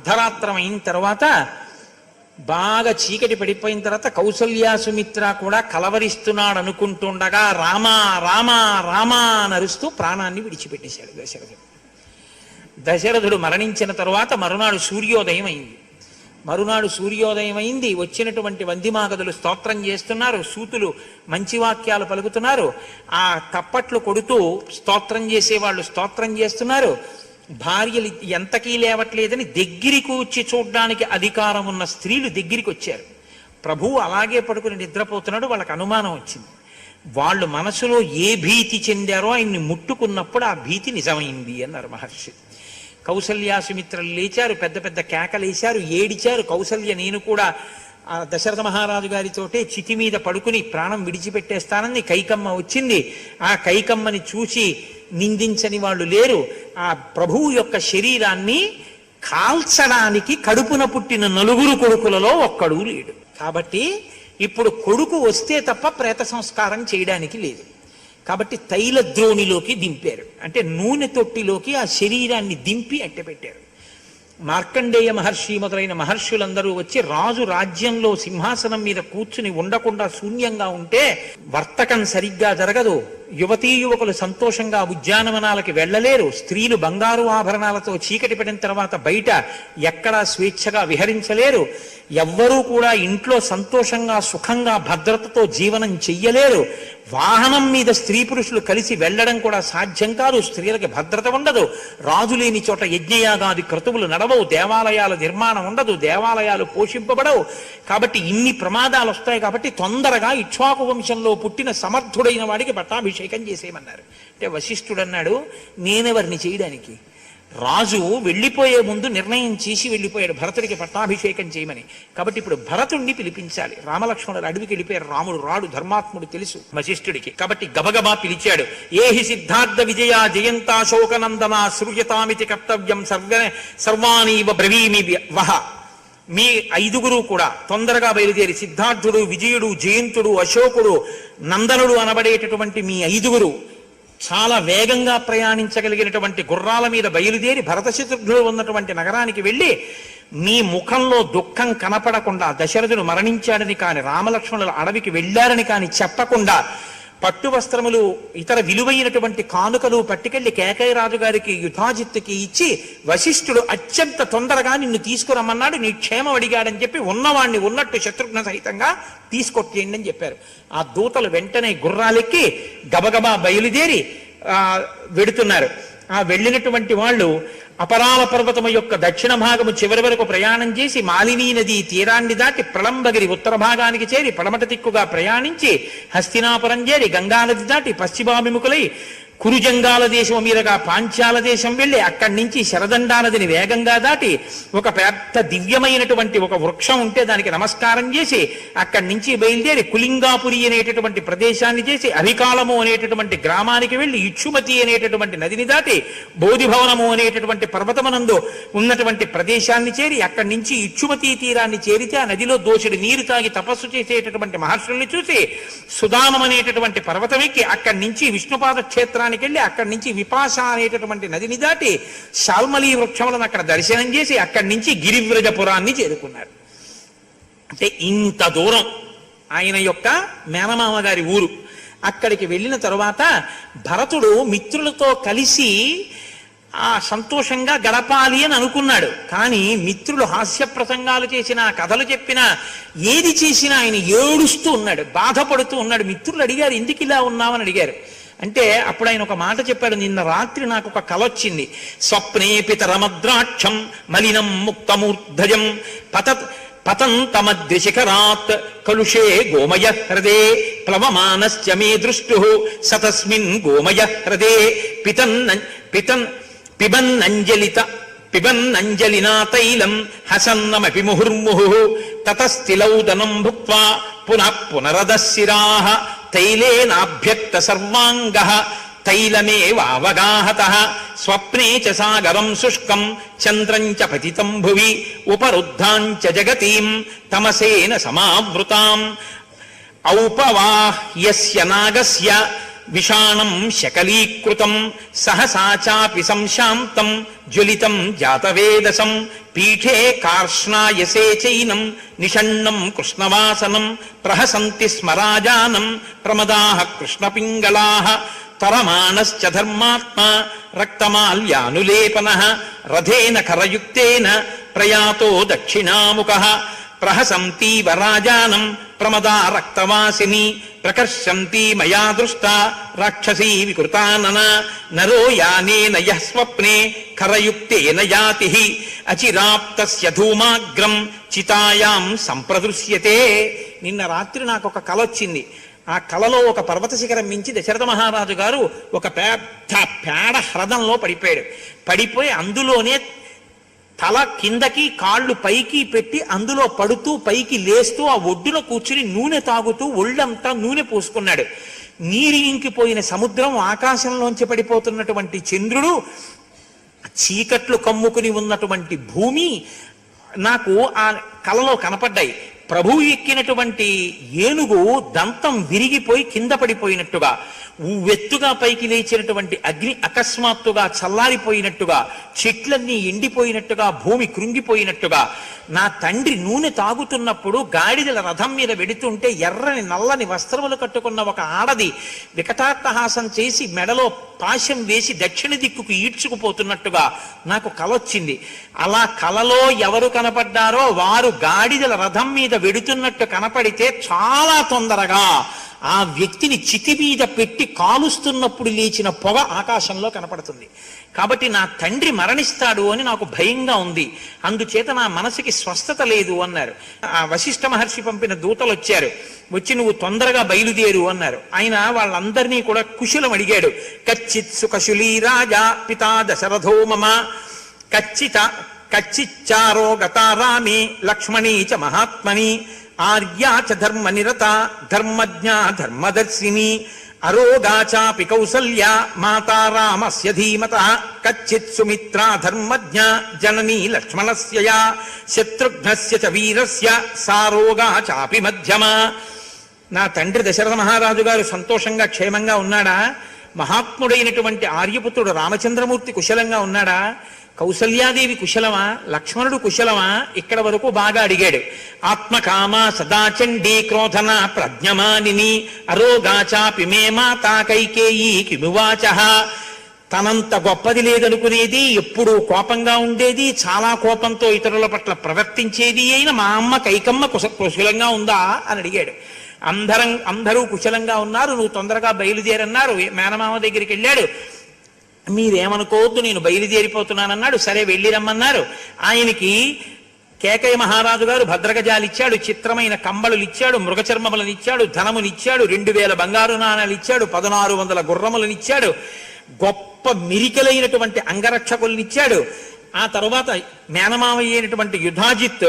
అర్ధరాత్రం అయిన తర్వాత బాగా చీకటి పడిపోయిన తర్వాత కౌసల్యా సుమిత్ర కూడా కలవరిస్తున్నాడు అనుకుంటుండగా రామా రామా రామా నరుస్తూ ప్రాణాన్ని విడిచిపెట్టేశాడు దశరథుడు. దశరథుడు మరణించిన తర్వాత మరునాడు సూర్యోదయం అయింది. మరునాడు సూర్యోదయం అయింది. వచ్చినటువంటి వందిమాగదులు స్తోత్రం చేస్తున్నారు. సూతులు మంచి వాక్యాలు పలుకుతున్నారు. ఆ కప్పట్లు కొడుతూ స్తోత్రం చేసేవాళ్ళు స్తోత్రం చేస్తున్నారు. భార్యలు ఎంతకీ లేవట్లేదని దగ్గరికి వచ్చి చూడడానికి అధికారం ఉన్న స్త్రీలు దగ్గరికి వచ్చారు. ప్రభువు అలాగే పడుకుని నిద్రపోతున్నాడు వాళ్ళకి అనుమానం వచ్చింది. వాళ్ళు మనసులో ఏ భీతి చెందారో ఆయన్ని ముట్టుకున్నప్పుడు ఆ భీతి నిజమైంది అన్నారు మహర్షి. కౌసల్యాసుమిత్రలు లేచారు పెద్ద పెద్ద కేకలేశారు ఏడిచారు. కౌసల్య నేను కూడా ఆ దశరథ మహారాజు గారితోటే చితి మీద పడుకుని ప్రాణం విడిచిపెట్టేస్తానని కైకమ్మ వచ్చింది. ఆ కైకమ్మని చూసి నిందించని వాళ్ళు లేరు. ఆ ప్రభువు యొక్క శరీరాన్ని కాల్చడానికి కడుపున పుట్టిన నలుగురు కొడుకులలో ఒక్కడు లేడు. కాబట్టి ఇప్పుడు కొడుకు వస్తే తప్ప ప్రేత సంస్కారం చేయడానికి లేదు. కాబట్టి తైల ద్రోణిలోకి దింపారు. అంటే నూనె తొట్టిలోకి ఆ శరీరాన్ని దింపి అట్టెపెట్టారు మార్కండేయ మహర్షి మొదలైన మహర్షులందరూ వచ్చి రాజు రాజ్యంలో సింహాసనం మీద కూర్చుని ఉండకుండా శూన్యంగా ఉంటే వర్తకం సరిగ్గా జరగదు. యువతీ యువకులు సంతోషంగా ఉద్యానవనాలకి వెళ్ళలేరు. స్త్రీలు బంగారు ఆభరణాలతో చీకటి పడిన తర్వాత బయట ఎక్కడా స్వేచ్ఛగా విహరించలేరు. ఎవ్వరూ కూడా ఇంట్లో సంతోషంగా సుఖంగా భద్రతతో జీవనం చెయ్యలేరు. వాహనం మీద స్త్రీ పురుషులు కలిసి వెళ్ళడం కూడా సాధ్యం కాదు. స్త్రీలకి భద్రత ఉండదు. రాజు లేని చోట యజ్ఞయాగాది క్రతువులు నడవవు. దేవాలయాల నిర్మాణం ఉండదు. దేవాలయాలు పోషింపబడవు. కాబట్టి ఇన్ని ప్రమాదాలు వస్తాయి కాబట్టి తొందరగా ఇక్ష్వాకు వంశంలో పుట్టిన సమర్థుడైన వాడికి పట్టాభిషేకం చేసేయమన్నారు. అంటే వశిష్ఠుడు అన్నాడు నేనెవరిని చేయడానికి? రాజు వెళ్ళిపోయే ముందు నిర్ణయం చేసి వెళ్ళిపోయాడు. భరతుడికి పట్టాభిషేకం చేయమని. కాబట్టి ఇప్పుడు భరతుణ్ణి పిలిపించాలి. రామలక్ష్మణుడు అడవికి వెళ్ళిపోయారు రాముడు రాడు ధర్మాత్ముడు తెలుసు వశిష్ఠుడికి. కాబట్టి గబగబా పిలిచాడు. ఏహి సిద్ధార్థ విజయ జయంతాశోకనందన సృజతామితి కర్తవ్యం సర్వ సర్వాణీవ బ్రవీమి వహ మీ ఐదుగురు కూడా తొందరగా బయలుదేరి సిద్ధార్థుడు విజయుడు జయంతుడు అశోకుడు నందనుడు అనబడేటటువంటి మీ ఐదుగురు చాలా వేగంగా ప్రయాణించగలిగినటువంటి గుర్రాల మీద బయలుదేరి భరతశత్రుఘ్నుడు ఉన్నటువంటి నగరానికి వెళ్ళి మీ ముఖంలో దుఃఖం కనపడకుండా దశరథుడు మరణించాడని కాని రామలక్ష్మణులు అడవికి వెళ్ళారని కాని చెప్పకుండా పట్టు వస్త్రములు ఇతర విలువైనటువంటి కానుకలు పట్టుకెళ్ళి కేకయ్య రాజు గారికి యుధాజిత్తుకి ఇచ్చి వశిష్ఠుడు అత్యంత తొందరగా నిన్ను తీసుకురమ్మన్నాడు నీ క్షేమం అడిగాడని చెప్పి ఉన్నవాణ్ణి ఉన్నట్టు శత్రుఘ్న సహితంగా తీసుకొచ్చేయండి అని చెప్పారు. ఆ దూతలు వెంటనే గుర్రాలెక్కి గబగబా బయలుదేరి ఆ వెడుతున్నారు. ఆ వెళ్ళినటువంటి వాళ్ళు అపరాల పర్వతము యొక్క దక్షిణ భాగము చివరి వరకు ప్రయాణం చేసి మాలినీ నది తీరాన్ని దాటి ప్రళంబగిరి ఉత్తర భాగానికి చేరి పడమట దిక్కుగా ప్రయాణించి హస్తినాపురం చేరి గంగానది దాటి పశ్చిమాభిముఖులై కురుజంగాల దేశం మీదగా పాంచాల దేశం వెళ్ళి అక్కడి నుంచి శరదండా నదిని వేగంగా దాటి ఒక పెద్ద దివ్యమైనటువంటి ఒక వృక్షం ఉంటే దానికి నమస్కారం చేసి అక్కడి నుంచి బయలుదేరి కులింగాపురి అనేటటువంటి ప్రదేశాన్ని చేసి అధికాలము అనేటటువంటి గ్రామానికి వెళ్ళి ఇచ్చుమతి అనేటటువంటి నదిని దాటి బోధిభవనము అనేటటువంటి పర్వతమనందు ఉన్నటువంటి ప్రదేశాన్ని చేరి అక్కడి నుంచి ఇచ్చుమతి తీరాన్ని చేరితే ఆ నదిలో దోషుడి నీరు తాగి తపస్సు చేసేటటువంటి మహర్షుల్ని చూసి సుదానం అనేటటువంటి పర్వతం ఎక్కి అక్కడి నుంచి విష్ణుపాద క్షేత్రానికి వెళ్ళి అక్కడి నుంచి విపాస అనేటటువంటి నదిని దాటి శాల్మలి వృక్షములను అక్కడ దర్శనం చేసి అక్కడి నుంచి గిరివ్రజపురాన్ని చేరుకున్నారు. అంటే ఇంత దూరం ఆయన యొక్క మేనమామ గారి ఊరు. అక్కడికి వెళ్ళిన తరువాత భరతుడు మిత్రులతో కలిసి ఆ సంతోషంగా గడపాలి అని అనుకున్నాడు. కానీ మిత్రులు హాస్య ప్రసంగాలు చేసిన కథలు చెప్పినా ఏది చేసినా ఆయన ఏడుస్తూ ఉన్నాడు. బాధపడుతూ ఉన్నాడు. మిత్రులు అడిగారు ఎందుకు ఇలా ఉన్నామని అడిగారు. అంటే అప్పుడు ఆయన ఒక మాట చెప్పాడు నిన్న రాత్రి నాకు ఒక కల వచ్చింది. స్వప్నే పితరమద్రాక్షం మలినం ముక్తమూర్ధజం పత పతంతమద్రిశిఖరాత్ కలుషే గోమయ హృదే ప్లవమానశ్చ మే దృష్టు సతస్మిన్ గోమయ హృదే పితన్ పితన్ పిబన్నంజలిత పిబన్నంజలినా తైలం హసన్నమపి ముహుర్ముహు తతస్థిలౌదనం భుక్వా పునః పునరదశిరాహ తైలేనాభ్యక్త సర్వాంగ తైలమేవావగాహత స్వప్నే చ సాగరం శుష్కం చంద్రం చ పతితం భువి ఉపరుద్ధాం చ జగతీం తమసేన సమావృతాం. ఔపవాహ్యస్య నాగస్య విషాణం శకలీకృతం సహసా చాపి సంశాంతం జ్వలితం జాతవేదసం పీఠే కార్ష్ణాయసే చైనం నిషణ్ణం కృష్ణవాసనం ప్రహసంతి స్మరాజానం ప్రమదాః కృష్ణపింగళాః తరమాణశ్చ ధర్మాత్మా రక్తమాల్యానులేపన రథేన ఖరయుక్తేన ప్రయాతో దక్షిణాముఖ ప్రహసంతీవ రాజానం ప్రమదా రక్తవాసిని ప్రకర్షంతి మయా దృష్ట రాక్షసీ వికృతానన నరో యానేన యః స్వప్నే ఖరయుక్తేన యాతి అచిరాప్తస్య ధూమాగ్రం చితాయాం సంప్రదృశ్యతే నిన్న రాత్రి నాకు ఒక కల వచ్చింది. ఆ కలలో ఒక పర్వత శిఖరం మించి దశరథ మహారాజు గారు ఒక పెద్ద పేడ హ్రదంలో పడిపోయాడు. పడిపోయి అందులోనే తల కిందకి కాళ్ళు పైకి పెట్టి అందులో పడుతూ పైకి లేస్తూ ఆ ఒడ్డున కూర్చుని నూనె తాగుతూ ఒళ్ళంతా నూనె పోసుకున్నాడు. నీరు ఇంకిపోయిన సముద్రం ఆకాశంలోంచి పడిపోతున్నటువంటి చంద్రుడు చీకట్లు కమ్ముకుని ఉన్నటువంటి భూమి నాకు ఆ కలలో కనపడ్డాయి. ప్రభువు ఎక్కినటువంటి ఏనుగు దంతం విరిగిపోయి కింద పడిపోయినట్టుగా ఉవ్వెత్తుగా పైకి లేచినటువంటి అగ్ని అకస్మాత్తుగా చల్లారిపోయినట్టుగా చెట్లన్నీ ఎండిపోయినట్టుగా భూమి కృంగిపోయినట్టుగా నా తండ్రి నూనె తాగుతున్నప్పుడు గాడిదల రథం మీద వెడుతుంటే ఎర్రని నల్లని వస్త్రములు కట్టుకున్న ఒక ఆడది వికటాట్టహాసం చేసి మెడలో పాశం వేసి దక్షిణ దిక్కుకు ఈడ్చుకుపోతున్నట్టుగా నాకు కలొచ్చింది అలా కలలో ఎవరు కనపడ్డారో వారు గాడిదల రథం మీద వెడుతున్నట్టు కనపడితే చాలా తొందరగా ఆ వ్యక్తిని చితి మీద పెట్టి కాలుస్తున్నప్పుడు లేచిన పొగ ఆకాశంలో కనపడుతుంది. కాబట్టి నా తండ్రి మరణిస్తాడు అని నాకు భయంగా ఉంది. అందుచేత నా మనసుకి స్వస్థత లేదు అన్నారు. ఆ వశిష్ఠ మహర్షి పంపిన దూతలు వచ్చారు. వచ్చి నువ్వు తొందరగా బయలుదేరు అన్నారు. ఆయన వాళ్ళందరినీ కూడా కుశలం అడిగాడు. కచ్చిత్ సుకశులీ రాజా పితా దశరథో మమ. కచ్చిత కచ్చిచ్చారో గతారామి లక్ష్మణీ చ మహాత్మని. ఆర్యా చ ధర్మ నిరత ధర్మజ్ఞా ధర్మదర్శిని అరోగా చాపి కౌసల్య మాతా రామస్య ధీమత కచ్చిత్ సుమిత్రా ధర్మజ్ఞ జననీ లక్ష్మణస్య యా, శత్రుఘ్నస్య చ వీరస్య సారోగా చాపి మధ్యమ నా తండ్రి దశరథ మహారాజు గారు సంతోషంగా క్షేమంగా ఉన్నాడా? మహాత్ముడైనటువంటి ఆర్యపుత్రుడు రామచంద్రమూర్తి కుశలంగా ఉన్నాడా? కౌసల్యాదేవి కుశలమా? లక్ష్మణుడు కుశలమా? ఇక్కడ వరకు బాగా అడిగాడు. ఆత్మకామ సదాచండీ క్రోధన ప్రజ్ఞమానిని అరోగాచాపి మే మాతా కైకేయీ కిమువాచ. తనంత గొప్పది లేదనుకునేది ఎప్పుడూ కోపంగా ఉండేది చాలా కోపంతో ఇతరుల పట్ల ప్రవర్తించేది అయిన మా అమ్మ కైకమ్మ కుశ కుశలంగా ఉందా? అని అడిగాడు. అందరం అందరూ కుశలంగా ఉన్నారు నువ్వు తొందరగా బయలుదేరన్నారు. మేనమామ దగ్గరికి వెళ్ళాడు. మీరేమనుకోవద్దు నేను బయలుదేరిపోతున్నానన్నాడు. సరే వెళ్ళి రమ్మన్నారు. ఆయనకి కేకయ మహారాజు గారు భద్రగజాలిచ్చాడు చిత్రమైన కంబళులు ఇచ్చాడు మృగచర్మములను ఇచ్చాడు ధనమునిచ్చాడు రెండు వేల బంగారు నాణాలు ఇచ్చాడు పదనారు వందల గుర్రములనిచ్చాడు గొప్ప మిరికలైనటువంటి అంగరక్షకులనిచ్చాడు. ఆ తర్వాత మేనమామయ్య అయినటువంటి యుధాజిత్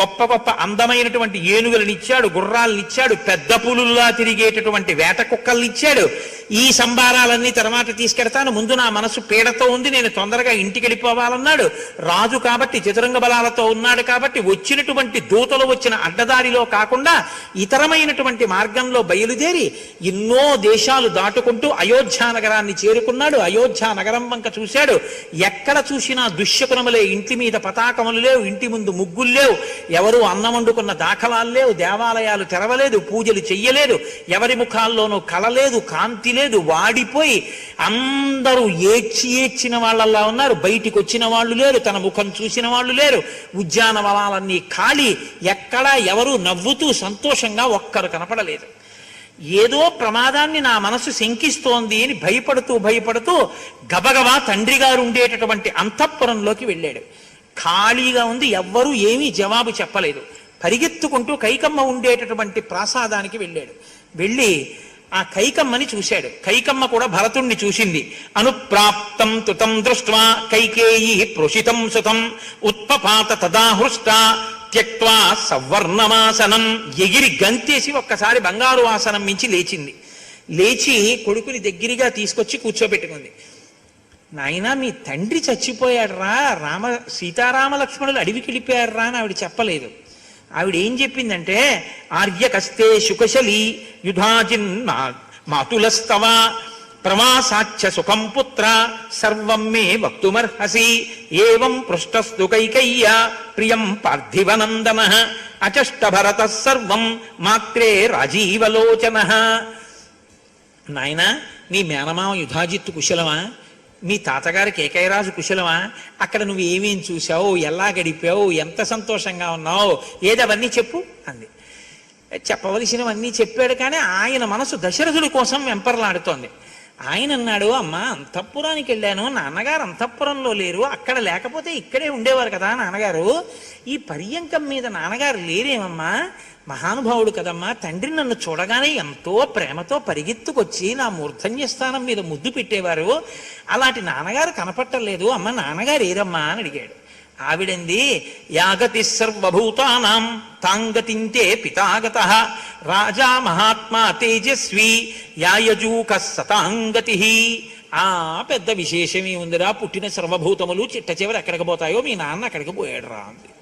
గొప్ప గొప్ప అందమైనటువంటి ఏనుగులనిచ్చాడు గుర్రాలనిచ్చాడు పెద్ద పులుల్లా తిరిగేటటువంటి వేట కుక్కల్నిచ్చాడు. ఈ సంబారాలన్నీ తర్వాత తీసుకెడతాను. ముందు నా మనసు పీడతో ఉంది నేను తొందరగా ఇంటికి వెళ్ళిపోవాలన్నాడు రాజు కాబట్టి చతురంగ బలాలతో ఉన్నాడు కాబట్టి వచ్చినటువంటి దూతలు వచ్చిన అడ్డదారిలో కాకుండా ఇతరమైనటువంటి మార్గంలో బయలుదేరి ఎన్నో దేశాలు దాటుకుంటూ అయోధ్య నగరాన్ని చేరుకున్నాడు. అయోధ్య నగరం వంక చూశాడు. ఎక్కడ చూసినా దుష్యకునములే ఇంటి మీద పతాకములు లేవు ఇంటి ముందు ముగ్గులు లేవు. ఎవరు అన్నం వండుకున్న దాఖలాలు లేవు దేవాలయాలు తెరవలేదు పూజలు చెయ్యలేదు ఎవరి ముఖాల్లోనూ కలలేదు కాంతి లేదు వాడిపోయి అందరూ ఏడ్చి ఏడ్చిన వాళ్ళల్లా ఉన్నారు. బయటికి వచ్చిన వాళ్ళు లేరు తన ముఖం చూసిన వాళ్ళు లేరు. ఉద్యానవనాలన్నీ ఖాళీ. ఎక్కడా ఎవరు నవ్వుతూ సంతోషంగా ఒక్కరు కనపడలేదు. ఏదో ప్రమాదాన్ని నా మనసు శంకిస్తోంది అని భయపడుతూ భయపడుతూ గబగబా తండ్రి గారు ఉండేటటువంటి అంతఃపురంలోకి వెళ్ళాడు. ఖాళీగా ఉంది ఎవ్వరూ ఏమీ జవాబు చెప్పలేదు. పరిగెత్తుకుంటూ కైకమ్మ ఉండేటటువంటి ప్రాసాదానికి వెళ్ళాడు. వెళ్ళి ఆ కైకమ్మని చూశాడు. కైకమ్మ కూడా భరతుణ్ణి చూసింది. అనుప్రాప్తం తుతం దృష్ట్వా కైకేయి ప్రోషితం సుతం ఉత్పపాత తదాహృష్ట త్యక్వా సవర్ణమాసనం ఎగిరి గంతేసి ఒక్కసారి బంగారు ఆసనం మించి లేచింది. లేచి కొడుకుని దగ్గరగా తీసుకొచ్చి కూర్చోబెట్టుకుంది. నాయనా మీ తండ్రి చచ్చిపోయాడురా. రామ సీతారామ లక్ష్మణులు అడవికి వెళ్ళిపోయాడురా అని ఆవిడ చెప్పలేదు. ఆవిడ ఏం చెప్పిందంటే ఆర్యకస్తే శుకశలి యుధాజిన్ మాతులస్తవ ప్రవాసాచ్చ సుఖం పుత్ర సర్వం మే వక్తుమర్హసి ఏం పృష్టస్తు కైకయ్య ప్రియం పార్థివనందన అచష్ట భరత సర్వం మాత్రే రాజీవలోచన. నాయన నీ మేనమామ యుధాజిత్తు కుశలమా? మీ తాతగారి ఏకైరాజు కుశలమా? అక్కడ నువ్వు ఏమేం చూసావు ఎలా గడిపావు? ఎంత సంతోషంగా ఉన్నావు? ఏదవన్నీ చెప్పు అంది. చెప్పవలసినవన్నీ చెప్పాడు కానీ ఆయన మనసు దశరథుడి కోసం వెంపర్లాడుతోంది. ఆయన అన్నాడు అమ్మ అంతఃపురానికి వెళ్ళాను. నాన్నగారు అంతఃపురంలో లేరు. అక్కడ లేకపోతే ఇక్కడే ఉండేవారు కదా నాన్నగారు. ఈ పర్యంకం మీద నాన్నగారు లేరేమమ్మా? మహానుభావుడు కదమ్మా. తండ్రి నన్ను చూడగానే ఎంతో ప్రేమతో పరిగెత్తుకొచ్చి నా మూర్ధన్య స్థానం మీద ముద్దు పెట్టేవారు. అలాంటి నాన్నగారు కనపట్టలేదు. అమ్మ నాన్నగారు ఏరమ్మా? అని అడిగాడు. ఆవిడంది యాగతి సర్వభూతానాం తాంగతింతే పితాగత. రాజా మహాత్మా తేజస్వి యాయజూక సతాంగతి. ఆ పెద్ద విశేషమే ఉందిరా పుట్టిన సర్వభూతములు చిట్ట చివరి ఎక్కడికి పోతాయో మీ నాన్న అక్కడికి పోయాడు రా అంది.